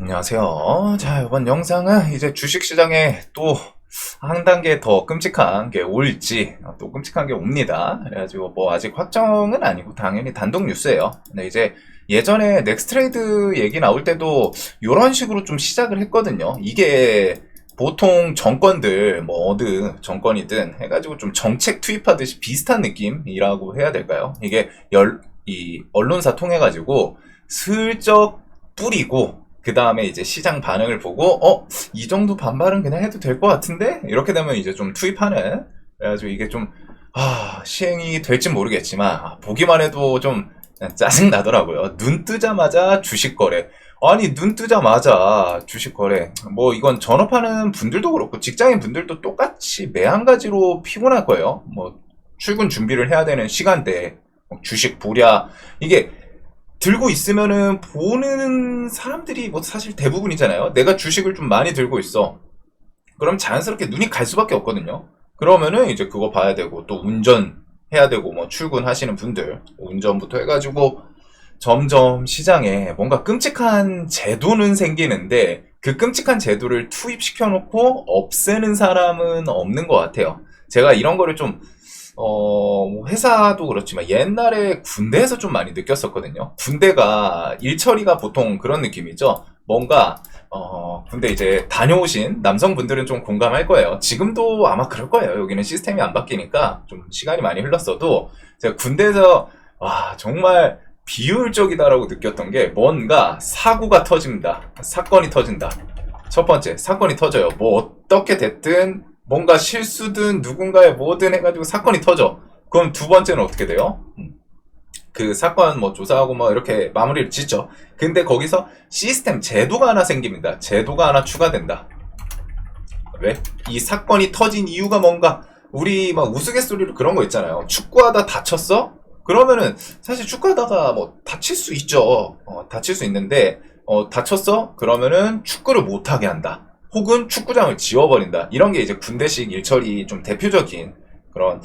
안녕하세요. 자, 이번 영상은 이제 주식시장에 또 한 단계 더 끔찍한 게 올지, 또 끔찍한 게 옵니다. 그래가지고 뭐 아직 확정은 아니고 당연히 단독 뉴스예요. 근데 이제 예전에 넥스트레이드 얘기 나올 때도 이런 식으로 좀 시작을 했거든요. 이게 보통 정권들, 뭐 어느 정권이든 해가지고 좀 정책 투입하듯이 비슷한 느낌이라고 해야 될까요? 이게 열, 이 언론사 통해 가지고 슬쩍 뿌리고 그 다음에 이제 시장 반응을 보고 어 이 정도 반발은 그냥 해도 될 것 같은데 이렇게 되면 이제 좀 투입하는 그래가지고 이게 좀 아, 시행이 될지 모르겠지만 아, 보기만 해도 좀 짜증 나더라고요. 눈 뜨자마자 주식 거래. 아니 눈 뜨자마자 주식 거래. 뭐 이건 전업하는 분들도 그렇고 직장인 분들도 똑같이 매 한 가지로 피곤할 거예요. 뭐 출근 준비를 해야 되는 시간대 뭐 주식 보랴 이게 들고 있으면은 보는 사람들이 뭐 사실 대부분이잖아요. 내가 주식을 좀 많이 들고 있어. 그럼 자연스럽게 눈이 갈 수밖에 없거든요. 그러면은 이제 그거 봐야 되고 또 운전 해야 되고 뭐 출근하시는 분들 운전부터 해가지고 점점 시장에 뭔가 끔찍한 제도는 생기는데 그 끔찍한 제도를 투입시켜 놓고 없애는 사람은 없는 것 같아요. 제가 이런 거를 좀 어, 뭐 회사도 그렇지만 옛날에 군대에서 좀 많이 느꼈었거든요. 군대가 일처리가 보통 그런 느낌이죠. 뭔가 어, 군대 이제 다녀오신 남성분들은 좀 공감할 거예요. 지금도 아마 그럴 거예요. 여기는 시스템이 안 바뀌니까 좀 시간이 많이 흘렀어도 제가 군대에서 와 정말 비효율적이다라고 느꼈던 게 뭔가 사고가 터집니다. 사건이 터진다. 첫 번째 사건이 터져요. 뭐 어떻게 됐든 뭔가 실수든 누군가의 뭐든 해가지고 사건이 터져. 그럼 두 번째는 어떻게 돼요? 음. 그 사건 뭐 조사하고 뭐 이렇게 마무리를 짓죠. 근데 거기서 시스템 제도가 하나 생깁니다. 제도가 하나 추가된다. 왜? 이 사건이 터진 이유가 뭔가 우리 막 우스갯소리로 그런 거 있잖아요. 축구하다 다쳤어? 그러면은 사실 축구하다가 뭐 다칠 수 있죠. 어, 다칠 수 있는데 어, 다쳤어? 그러면은 축구를 못하게 한다. 혹은 축구장을 지워버린다. 이런 게 이제 군대식 일처리 좀 대표적인 그런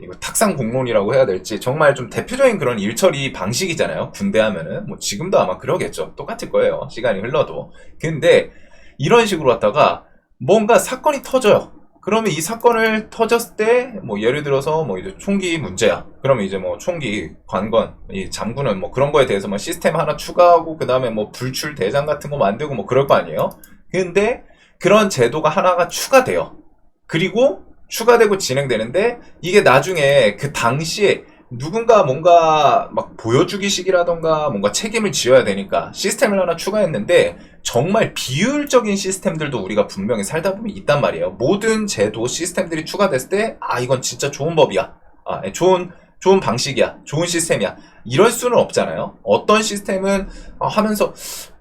이거 탁상 공론이라고 해야 될지 정말 좀 대표적인 그런 일처리 방식이잖아요. 군대 하면은 뭐 지금도 아마 그러겠죠. 똑같을 거예요. 시간이 흘러도. 근데 이런 식으로 왔다가 뭔가 사건이 터져요. 그러면 이 사건을 터졌을 때 뭐 예를 들어서 뭐 이제 총기 문제야. 그러면 이제 뭐 총기 관건 이 장군은 뭐 그런 거에 대해서 뭐 시스템 하나 추가하고 그 다음에 뭐 불출 대장 같은 거 만들고 뭐 그럴 거 아니에요. 근데 그런 제도가 하나가 추가돼요. 그리고 추가되고 진행되는데 이게 나중에 그 당시에 누군가 뭔가 막 보여주기식이라던가 뭔가 책임을 지어야 되니까 시스템을 하나 추가했는데 정말 비효율적인 시스템들도 우리가 분명히 살다 보면 있단 말이에요. 모든 제도 시스템들이 추가됐을 때 아 이건 진짜 좋은 법이야. 아 예, 좋은 좋은 방식이야. 좋은 시스템이야. 이럴 수는 없잖아요. 어떤 시스템은 아, 하면서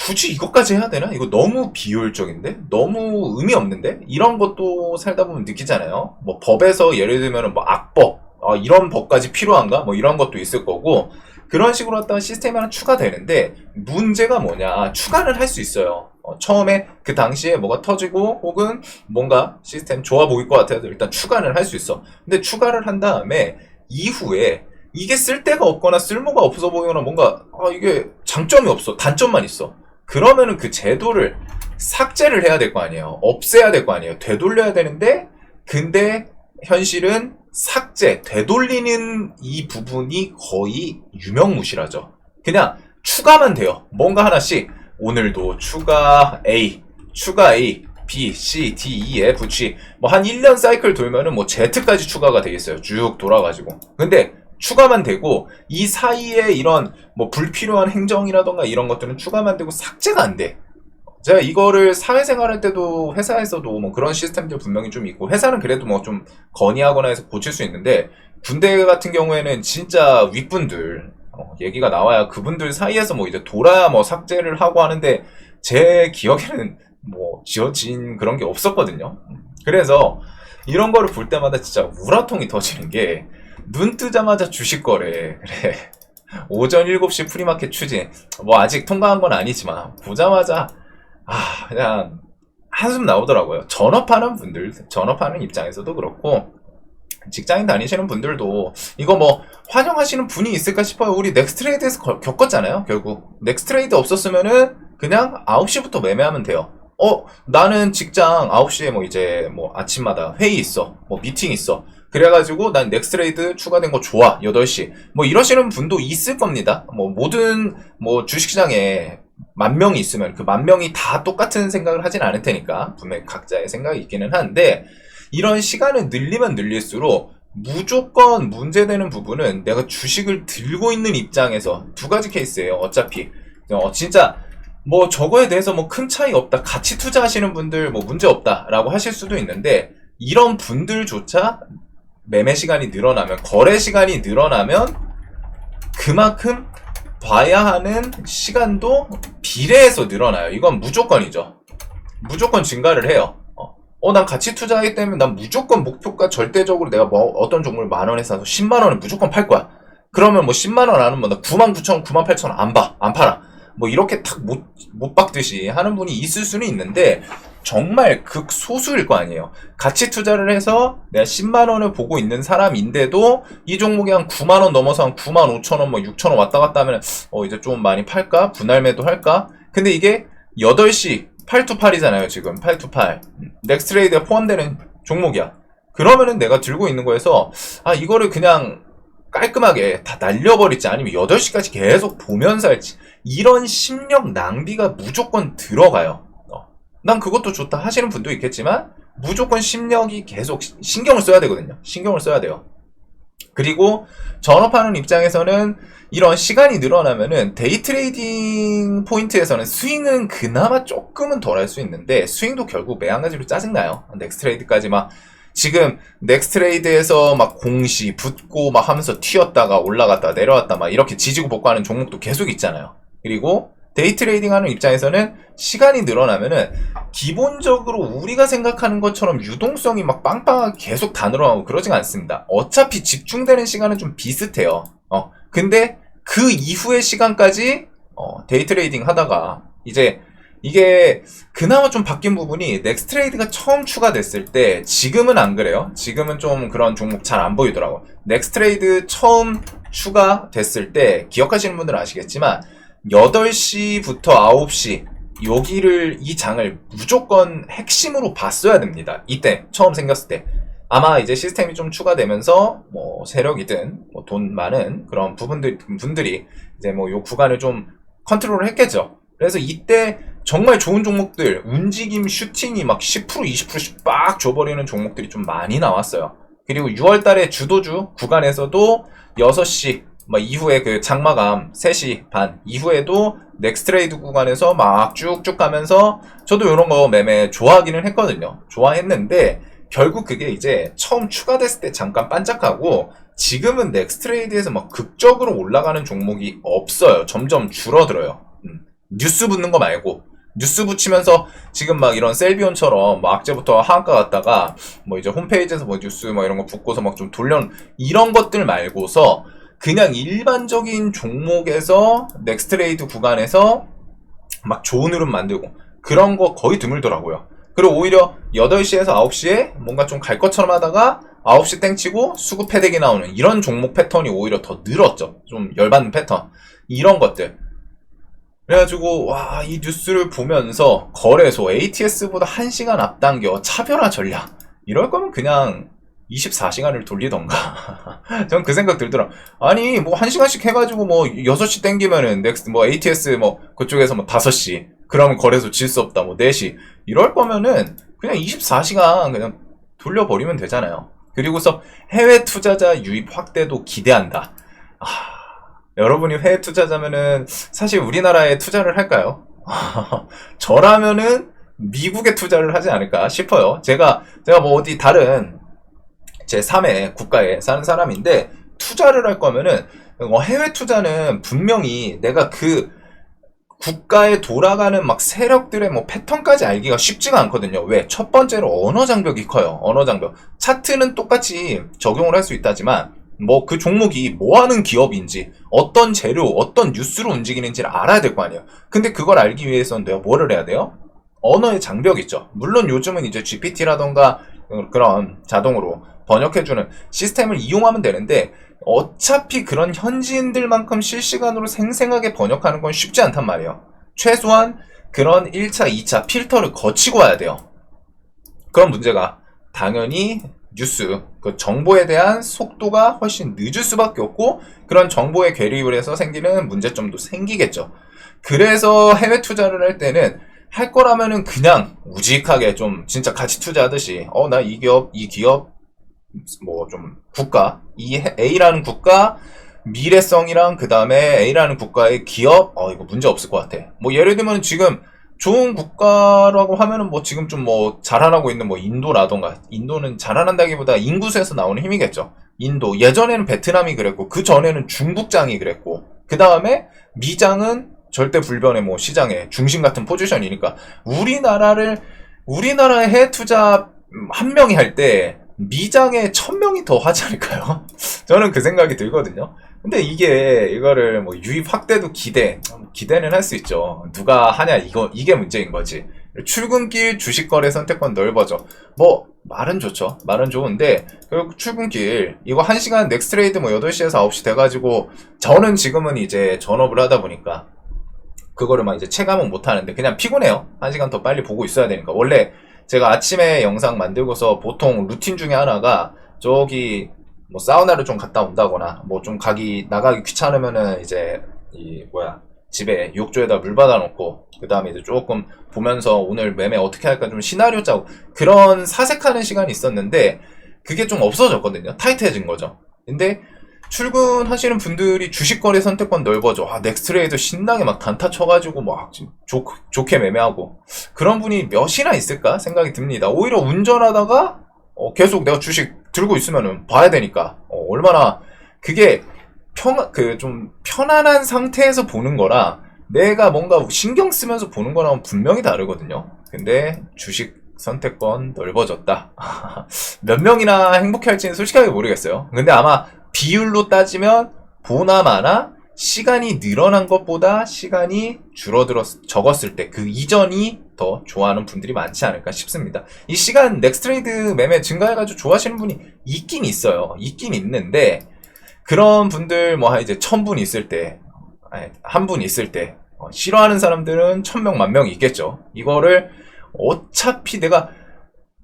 굳이 이것까지 해야 되나? 이거 너무 비효율적인데? 너무 의미 없는데? 이런 것도 살다 보면 느끼잖아요. 뭐 법에서 예를 들면 뭐 악법, 아, 이런 법까지 필요한가? 뭐 이런 것도 있을 거고 그런 식으로 했다가 시스템이 하나 추가되는데 문제가 뭐냐? 추가를 할 수 있어요. 어, 처음에 그 당시에 뭐가 터지고 혹은 뭔가 시스템 좋아 보일 것 같아서 일단 추가를 할 수 있어. 근데 추가를 한 다음에 이후에 이게 쓸데가 없거나 쓸모가 없어 보이거나 뭔가 아 이게 장점이 없어. 단점만 있어. 그러면은 그 제도를 삭제를 해야 될 거 아니에요. 없애야 될 거 아니에요. 되돌려야 되는데 근데 현실은 삭제 되돌리는 이 부분이 거의 유명무실하죠. 그냥 추가만 돼요. 뭔가 하나씩. 오늘도 추가 A 추가 A B, C, D, E, F, G 뭐 한 1년 사이클 돌면은 뭐 Z까지 추가가 되겠어요. 쭉 돌아가지고. 근데 추가만 되고 이 사이에 이런 뭐 불필요한 행정이라던가 이런 것들은 추가만 되고 삭제가 안 돼. 제가 이거를 사회생활 할 때도 회사에서도 뭐 그런 시스템들 분명히 좀 있고 회사는 그래도 뭐 좀 건의하거나 해서 고칠 수 있는데 군대 같은 경우에는 진짜 윗분들 어, 얘기가 나와야 그분들 사이에서 뭐 이제 돌아야 뭐 삭제를 하고 하는데 제 기억에는 뭐 지어진 그런 게 없었거든요. 그래서 이런 거를 볼 때마다 진짜 우라통이 터지는 게 눈 뜨자마자 주식 거래. 그래. 오전 7시 프리마켓 추진. 뭐 아직 통과한 건 아니지만 보자마자 아 그냥 한숨 나오더라고요. 전업하는 분들, 전업하는 입장에서도 그렇고 직장인 다니시는 분들도 이거 뭐 환영하시는 분이 있을까 싶어요. 우리 넥스트레이드에서 거- 겪었잖아요. 결국 넥스트레이드 없었으면은 그냥 9시부터 매매하면 돼요. 어, 나는 직장 9시에 뭐 이제 뭐 아침마다 회의 있어. 뭐 미팅 있어. 그래가지고 난 넥스트레이드 추가된 거 좋아. 8시. 뭐 이러시는 분도 있을 겁니다. 뭐 모든 뭐 주식시장에 만 명이 있으면 그 만 명이 다 똑같은 생각을 하진 않을 테니까 분명히 각자의 생각이 있기는 한데 이런 시간을 늘리면 늘릴수록 무조건 문제되는 부분은 내가 주식을 들고 있는 입장에서 두 가지 케이스예요. 어차피 어, 진짜 뭐 저거에 대해서 뭐 큰 차이 없다. 같이 투자하시는 분들 뭐 문제 없다라고 하실 수도 있는데 이런 분들조차 매매 시간이 늘어나면 거래 시간이 늘어나면 그만큼 봐야 하는 시간도 비례해서 늘어나요. 이건 무조건이죠. 무조건 증가를 해요. 어, 어, 난 같이 투자하기 때문에 난 무조건 목표가 절대적으로 내가 뭐 어떤 종목을 만 원에 사서 10만 원을 무조건 팔 거야. 그러면 뭐 10만 원 안은 뭐나 9만 9천 원, 9만 8천 원안 봐. 안 팔아. 뭐 이렇게 탁 못, 못 박듯이 하는 분이 있을 수는 있는데 정말 극소수일 거 아니에요. 같이 투자를 해서 내가 10만 원을 보고 있는 사람인데도 이 종목이 한 9만 원 넘어서 한 9만 5천 원, 뭐 6천 원 왔다 갔다 하면 어 이제 좀 많이 팔까? 분할 매도 할까? 근데 이게 8시 828이잖아요, 지금. 828. 넥스트레이드에 포함되는 종목이야. 그러면은 내가 들고 있는 거에서 아 이거를 그냥 깔끔하게 다 날려버릴지 아니면 8시까지 계속 보면서 할지 이런 심력 낭비가 무조건 들어가요. 어. 난 그것도 좋다 하시는 분도 있겠지만 무조건 심력이 계속 시- 신경을 써야 되거든요. 신경을 써야 돼요. 그리고 전업하는 입장에서는 이런 시간이 늘어나면은 데이 트레이딩 포인트에서는 스윙은 그나마 조금은 덜 할 수 있는데 스윙도 결국 매한가지로 짜증나요. 넥스트레이드까지 막 지금 넥스트레이드에서 막 공시 붙고 막 하면서 튀었다가 올라갔다 내려왔다 막 이렇게 지지고 볶고하는 종목도 계속 있잖아요. 그리고 데이 트레이딩 하는 입장에서는 시간이 늘어나면은 기본적으로 우리가 생각하는 것처럼 유동성이 막 빵빵하게 계속 다 늘어나고 그러진 않습니다. 어차피 집중되는 시간은 좀 비슷해요. 어, 근데 그 이후의 시간까지 어, 데이 트레이딩 하다가 이제 이게 그나마 좀 바뀐 부분이 넥스트레이드가 처음 추가됐을 때 지금은 안 그래요. 지금은 좀 그런 종목 잘 안 보이더라고. 넥스트레이드 처음 추가됐을 때 기억하시는 분들은 아시겠지만 8시부터 9시 여기를 이 장을 무조건 핵심으로 봤어야 됩니다. 이때 처음 생겼을 때 아마 이제 시스템이 좀 추가되면서 뭐 세력이든 뭐 돈 많은 그런 부분들 분들이 이제 뭐 요 구간을 좀 컨트롤을 했겠죠. 그래서 이때 정말 좋은 종목들 움직임 슈팅이 막 10% 20%씩 빡 줘버리는 종목들이 좀 많이 나왔어요. 그리고 6월달에 주도주 구간에서도 6시 막 이후에 그 장마감 3시 반 이후에도 넥스트레이드 구간에서 막 쭉쭉 가면서 저도 이런 거 매매 좋아하기는 했거든요. 좋아했는데 결국 그게 이제 처음 추가됐을 때 잠깐 반짝하고 지금은 넥스트레이드에서 막 극적으로 올라가는 종목이 없어요. 점점 줄어들어요. 음. 뉴스 붙는 거 말고 뉴스 붙이면서 지금 막 이런 셀비온처럼 막 악재부터 하한가 갔다가 뭐 이제 홈페이지에서 뭐 뉴스 뭐 이런 거 붙고서 막 좀 돌려 이런 것들 말고서 그냥 일반적인 종목에서 넥스트레이드 구간에서 막 좋은 흐름 만들고 그런 거 거의 드물더라고요. 그리고 오히려 8시에서 9시에 뭔가 좀 갈 것처럼 하다가 9시 땡치고 수급 패대기 나오는 이런 종목 패턴이 오히려 더 늘었죠. 좀 열받는 패턴. 이런 것들. 그래가지고 와 이 뉴스를 보면서 거래소 ATS보다 1시간 앞당겨 차별화 전략 이럴 거면 그냥 24시간을 돌리던가. 전 그 생각 들더라 아니 뭐 1시간씩 해가지고 뭐 6시 땡기면은 넥스트 뭐 ATS 뭐 그쪽에서 뭐 5시 그러면 거래소 질 수 없다 뭐 4시. 이럴 거면은 그냥 24시간 그냥 돌려버리면 되잖아요. 그리고서 해외 투자자 유입 확대도 기대한다. 아, 여러분이 해외 투자자면은 사실 우리나라에 투자를 할까요? 저라면은 미국에 투자를 하지 않을까 싶어요. 제가 제가 뭐 어디 다른 제 3의 국가에 사는 사람인데 투자를 할 거면은 어, 해외 투자는 분명히 내가 그 국가에 돌아가는 막 세력들의 뭐 패턴까지 알기가 쉽지가 않거든요. 왜? 첫 번째로 언어 장벽이 커요. 언어 장벽. 차트는 똑같이 적용을 할 수 있다지만 뭐 그 종목이 뭐 하는 기업인지 어떤 재료, 어떤 뉴스로 움직이는지를 알아야 될 거 아니에요. 근데 그걸 알기 위해서는 내가 뭐를 해야 돼요? 언어의 장벽이 있죠. 물론 요즘은 이제 GPT라던가 그런 자동으로 번역해주는 시스템을 이용하면 되는데 어차피 그런 현지인들만큼 실시간으로 생생하게 번역하는 건 쉽지 않단 말이에요. 최소한 그런 1차, 2차 필터를 거치고 와야 돼요. 그런 문제가 당연히 뉴스, 그 정보에 대한 속도가 훨씬 늦을 수밖에 없고 그런 정보의 괴립을 해서 생기는 문제점도 생기겠죠. 그래서 해외 투자를 할 때는 할 거라면은 그냥 우직하게 좀 진짜 가치 투자하듯이 어 나 이 기업 이 기업 뭐 좀 국가 이 A라는 국가 미래성이랑 그 다음에 A라는 국가의 기업 어 이거 문제 없을 것 같아. 뭐 예를 들면 지금 좋은 국가라고 하면은 뭐 지금 좀 뭐 자라나고 있는 뭐 인도라던가 인도는 자라난다기보다 인구수에서 나오는 힘이겠죠. 인도 예전에는 베트남이 그랬고 그 전에는 중국장이 그랬고 그 다음에 미장은 절대 불변의 뭐 시장의 중심 같은 포지션이니까 우리나라를 우리나라의 해외 투자 한 명이 할 때 미장에 천 명이 더 하지 않을까요? 저는 그 생각이 들거든요. 근데 이게 이거를 뭐 유입 확대도 기대 기대는 할 수 있죠. 누가 하냐 이거 이게 문제인 거지. 출근길 주식거래 선택권 넓어져. 뭐 말은 좋죠. 말은 좋은데 결국 출근길 이거 1시간 넥스트레이드 뭐 8시에서 9시 돼 가지고 저는 지금은 이제 전업을 하다 보니까 그거를 막 이제 체감은 못 하는데 그냥 피곤해요. 1시간 더 빨리 보고 있어야 되니까. 원래 제가 아침에 영상 만들고서 보통 루틴 중에 하나가 저기 뭐 사우나를 좀 갔다 온다거나 뭐 좀 가기 나가기 귀찮으면은 이제 이 뭐야 집에 욕조에다 물 받아놓고 그 다음에 이제 조금 보면서 오늘 매매 어떻게 할까 좀 시나리오 짜고 그런 사색하는 시간이 있었는데 그게 좀 없어졌거든요. 타이트해진 거죠. 근데 출근하시는 분들이 주식거래 선택권 넓어져. 아, 넥스트레이드 신나게 막 단타 쳐가지고 막 좋, 좋게 매매하고. 그런 분이 몇이나 있을까 생각이 듭니다. 오히려 운전하다가 어, 계속 내가 주식 들고 있으면은 봐야 되니까. 어, 얼마나 그게 평, 그좀 편안한 상태에서 보는 거랑 내가 뭔가 신경 쓰면서 보는 거랑 분명히 다르거든요. 근데 주식 선택권 넓어졌다. 몇 명이나 행복해 할지는 솔직하게 모르겠어요. 근데 아마 비율로 따지면 보나마나 시간이 늘어난 것보다 시간이 줄어들었 적었을 때 그 이전이 더 좋아하는 분들이 많지 않을까 싶습니다. 이 시간 넥스트레이드 매매 증가해가지고 좋아하시는 분이 있긴 있어요. 있긴 있는데 그런 분들 뭐 이제 천 분 있을 때 한 분 있을 때 어, 싫어하는 사람들은 천 명 만 명 있겠죠. 이거를 어차피 내가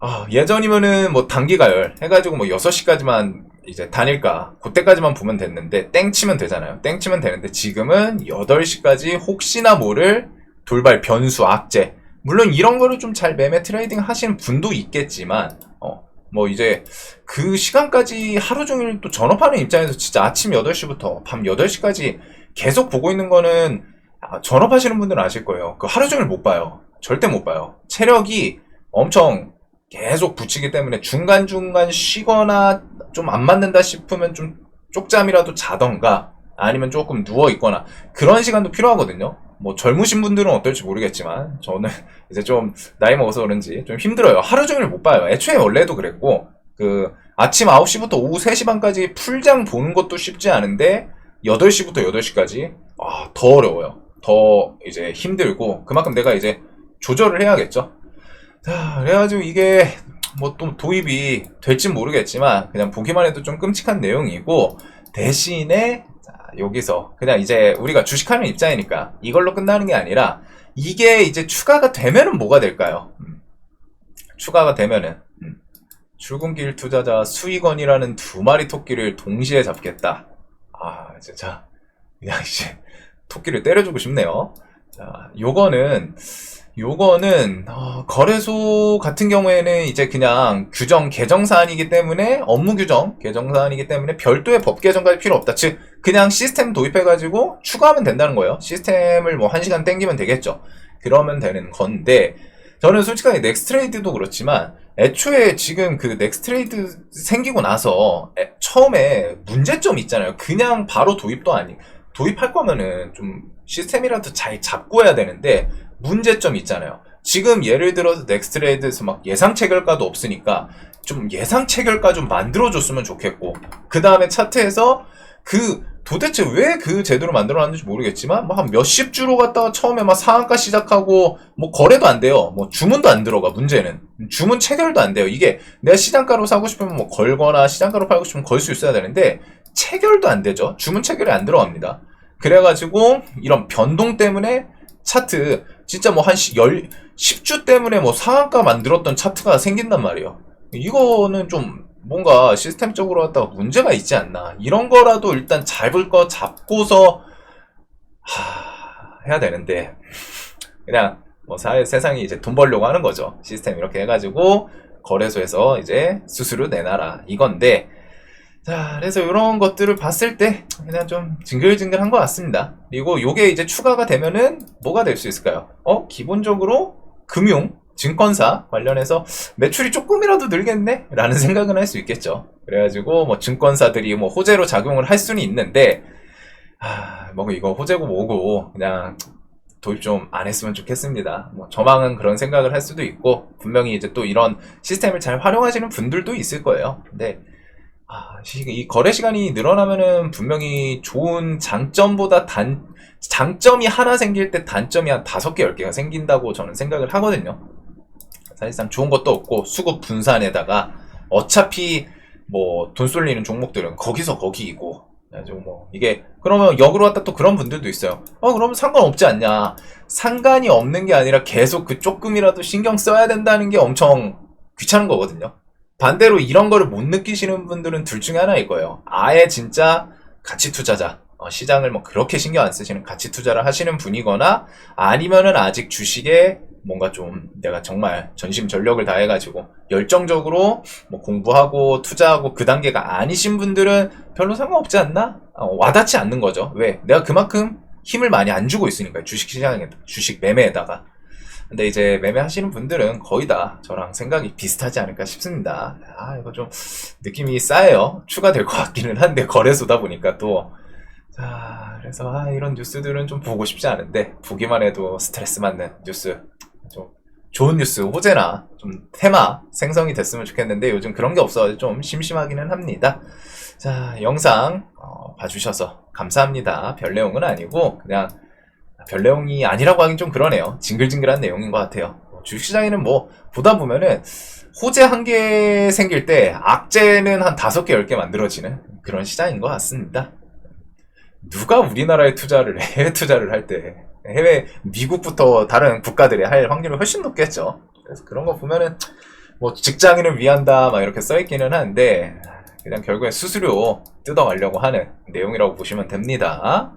아, 예전이면은 뭐 단기가열 해가지고 뭐 6시까지만 이제 다닐까? 그때까지만 보면 됐는데 땡 치면 되잖아요. 땡 치면 되는데 지금은 8시까지 혹시나 모를 돌발 변수 악재. 물론 이런 거를 좀 잘 매매 트레이딩 하시는 분도 있겠지만 어 뭐 이제 그 시간까지 하루 종일 또 전업하는 입장에서 진짜 아침 8시부터 밤 8시까지 계속 보고 있는 거는 아, 전업하시는 분들은 아실 거예요. 그 하루 종일 못 봐요. 절대 못 봐요. 체력이 엄청 계속 붙이기 때문에 중간중간 쉬거나 좀 안 맞는다 싶으면 좀 쪽잠이라도 자던가 아니면 조금 누워 있거나 그런 시간도 필요하거든요. 뭐 젊으신 분들은 어떨지 모르겠지만 저는 이제 좀 나이 먹어서 그런지 좀 힘들어요. 하루 종일 못 봐요. 애초에 원래도 그랬고 그 아침 9시부터 오후 3시 반까지 풀장 보는 것도 쉽지 않은데 8시부터 8시까지 아, 더 어려워요. 더 이제 힘들고 그만큼 내가 이제 조절을 해야겠죠. 자, 그래가지고 이게 뭐 또 도입이 될진 모르겠지만 그냥 보기만 해도 좀 끔찍한 내용이고 대신에 자, 여기서 그냥 이제 우리가 주식하는 입장이니까 이걸로 끝나는 게 아니라 이게 이제 추가가 되면은 뭐가 될까요? 음, 추가가 되면은 음, 출근길 투자자 수익원이라는 두 마리 토끼를 동시에 잡겠다. 아 진짜 그냥 이제 토끼를 때려주고 싶네요. 자, 요거는 요거는 어, 거래소 같은 경우에는 이제 그냥 규정 개정 사안이기 때문에 업무 규정 개정 사안이기 때문에 별도의 법 개정까지 필요 없다. 즉 그냥 시스템 도입해 가지고 추가하면 된다는 거예요. 시스템을 뭐한 시간 땡기면 되겠죠. 그러면 되는 건데 저는 솔직하게 넥스트레이드도 그렇지만 애초에 지금 그 넥스트레이드 생기고 나서 애, 처음에 문제점이 있잖아요. 그냥 바로 도입도 아니 도입할 거면은 좀 시스템이라도 잘 잡고 해야 되는데 문제점 있잖아요. 지금 예를 들어서 넥스트레이드에서 막 예상 체결가도 없으니까 좀 예상 체결가 좀 만들어줬으면 좋겠고 그 다음에 차트에서 그 도대체 왜 그 제도를 만들어놨는지 모르겠지만 뭐 한 몇십 주로 갔다가 처음에 막 상한가 시작하고 뭐 거래도 안 돼요. 뭐 주문도 안 들어가 문제는 주문 체결도 안 돼요. 이게 내가 시장가로 사고 싶으면 뭐 걸거나 시장가로 팔고 싶으면 걸 수 있어야 되는데 체결도 안 되죠. 주문 체결이 안 들어갑니다. 그래가지고 이런 변동 때문에 차트 진짜 뭐 한 10주 때문에 뭐 상한가 만들었던 차트가 생긴단 말이에요. 이거는 좀 뭔가 시스템적으로 갖다가 문제가 있지 않나. 이런 거라도 일단 잡을 거 잡고서 하, 해야 되는데 그냥 뭐 사회 세상이 이제 돈 벌려고 하는 거죠. 시스템 이렇게 해가지고 거래소에서 이제 수수료 내놔라 이건데 자 그래서 이런 것들을 봤을 때 그냥 좀 징글징글한 것 같습니다. 그리고 요게 이제 추가가 되면은 뭐가 될 수 있을까요? 어 기본적으로 금융 증권사 관련해서 매출이 조금이라도 늘겠네? 라는 생각은 할 수 있겠죠. 그래가지고 뭐 증권사들이 뭐 호재로 작용을 할 수는 있는데 아, 뭐 이거 호재고 뭐고 그냥 도입 좀 안 했으면 좋겠습니다. 뭐 저망은 그런 생각을 할 수도 있고 분명히 이제 또 이런 시스템을 잘 활용하시는 분들도 있을 거예요. 근데 아, 시- 이 거래 시간이 늘어나면은 분명히 좋은 장점보다 단 장점이 하나 생길 때 단점이 한 다섯 개, 열 개가 생긴다고 저는 생각을 하거든요. 사실상 좋은 것도 없고 수급 분산에다가 어차피 뭐 돈 쏠리는 종목들은 거기서 거기이고 뭐 이게 그러면 역으로 왔다 또 그런 분들도 있어요. 어 그러면 상관없지 않냐? 상관이 없는 게 아니라 계속 그 조금이라도 신경 써야 된다는 게 엄청 귀찮은 거거든요. 반대로 이런 거를 못 느끼시는 분들은 둘 중에 하나일 거예요. 아예 진짜 가치 투자자, 어, 시장을 뭐 그렇게 신경 안 쓰시는 가치 투자를 하시는 분이거나 아니면은 아직 주식에 뭔가 좀 내가 정말 전심 전력을 다해가지고 열정적으로 뭐 공부하고 투자하고 그 단계가 아니신 분들은 별로 상관없지 않나? 어, 와닿지 않는 거죠. 왜? 내가 그만큼 힘을 많이 안 주고 있으니까요. 주식 시장에, 주식 매매에다가. 근데 이제 매매하시는 분들은 거의 다 저랑 생각이 비슷하지 않을까 싶습니다. 아, 이거 좀 느낌이 싸해요. 추가될 것 같기는 한데, 거래소다 보니까 또. 자, 그래서 아, 이런 뉴스들은 좀 보고 싶지 않은데, 보기만 해도 스트레스 받는 뉴스. 좀 좋은 뉴스, 호재나 좀 테마 생성이 됐으면 좋겠는데, 요즘 그런 게 없어서 좀 심심하기는 합니다. 자, 영상 어, 봐주셔서 감사합니다. 별 내용은 아니고, 그냥 별 내용이 아니라고 하긴 좀 그러네요. 징글징글한 내용인 것 같아요. 주식시장에는 뭐 보다 보면은 호재 한 개 생길 때 악재는 한 다섯 개, 열 개 만들어지는 그런 시장인 것 같습니다. 누가 우리나라에 투자를 해? 해외 투자를 할 때 해외 미국부터 다른 국가들이 할 확률이 훨씬 높겠죠. 그래서 그런 거 보면은 뭐 직장인을 위한다 막 이렇게 써 있기는 한데 그냥 결국에 수수료 뜯어가려고 하는 내용이라고 보시면 됩니다.